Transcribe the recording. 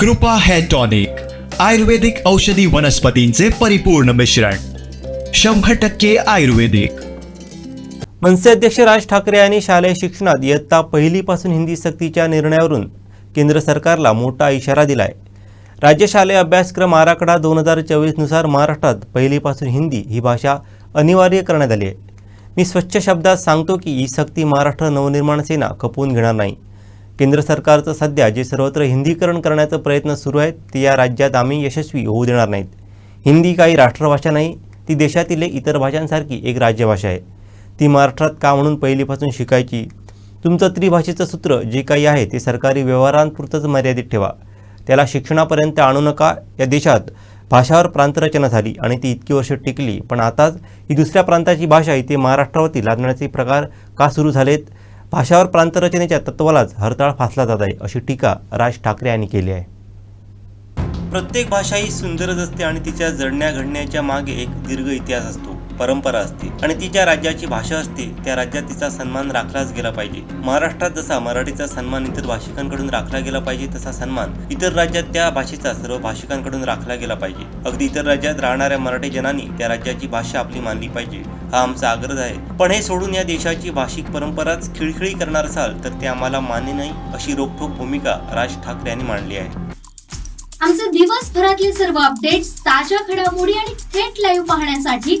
कृपा hair tonic आयुर्वेदिक औषधी वनस्पतींचे परिपूर्ण मिश्रण शंभर टक्के आयुर्वेदिक. मनसे अध्यक्ष राज ठाकरे यांनी शालेय शिक्षणात इयत्ता पहिलीपासून हिंदी सक्तीच्या निर्णयावरून केंद्र सरकारला मोठा इशारा दिलाय. राज्य शालेय अभ्यासक्रम आराखडा दोन हजार चोवीसनुसार महाराष्ट्रात पहिलीपासून हिंदी ही भाषा अनिवार्य करण्यात आली आहे. मी स्वच्छ शब्दात सांगतो की ही सक्ती महाराष्ट्र नवनिर्माण सेना खपवून घेणार नाही. केंद्र सरकारचं सध्या जे सर्वत्र हिंदीकरण करण्याचा प्रयत्न सुरू आहेत ते या राज्यात आम्ही यशस्वी होऊ देणार नाहीत. हिंदी काही राष्ट्रभाषा नाही ती देशातील इतर भाषांसारखी एक राज्यभाषा आहे. ती महाराष्ट्रात का म्हणून पहिलीपासून शिकायची? तुमचं त्रिभाषेचं सूत्र जे काही आहे ते सरकारी व्यवहारांपुरतंच मर्यादित ठेवा. त्याला शिक्षणापर्यंत आणू नका. या देशात भाषावर प्रांतरचना झाली आणि ती इतकी वर्ष टिकली. पण आताच ही दुसऱ्या प्रांताची भाषा इथे महाराष्ट्रावरती लादण्याचे प्रकार का सुरू झालेत? भाषावर प्रांतरचनेच्या तत्वालाच हरताळ फासला जात आहे अशी टीका राज ठाकरे यांनी केली आहे. प्रत्येक भाषा ही सुंदरच असते आणि तिच्या जडण्या घडण्याच्या मागे एक दीर्घ इतिहास असतो. परंपरा असते आणि ती ज्या राज्याची भाषा असते त्या राज्यात तिचा सन्मान राखलाच गेला पाहिजे. महाराष्ट्रात जसा मराठीचा सन्मान इतर भाषिकांकडून राखला गेला पाहिजे तसा सन्मान इतर राज्यात त्या भाषेचा सर्व भाषिकांकडून राखला गेला पाहिजे. अगदी इतर राज्यात राहणाऱ्या मराठी जनांनी त्या राज्याची भाषा आपली मानली पाहिजे. हा आमचा आग्रह आहे. पण हे सोडून या देशाची भाषिक परंपराच खिळखिळी करणार असाल तर ते आम्हाला मान्य नाही अशी रोखोक भूमिका राज ठाकरे यांनी मांडली आहे. आमचे दिवसभरातले सर्व अपडेट्स ताज्या घडामोडी आणि थेट लाईव्ह पाहण्यासाठी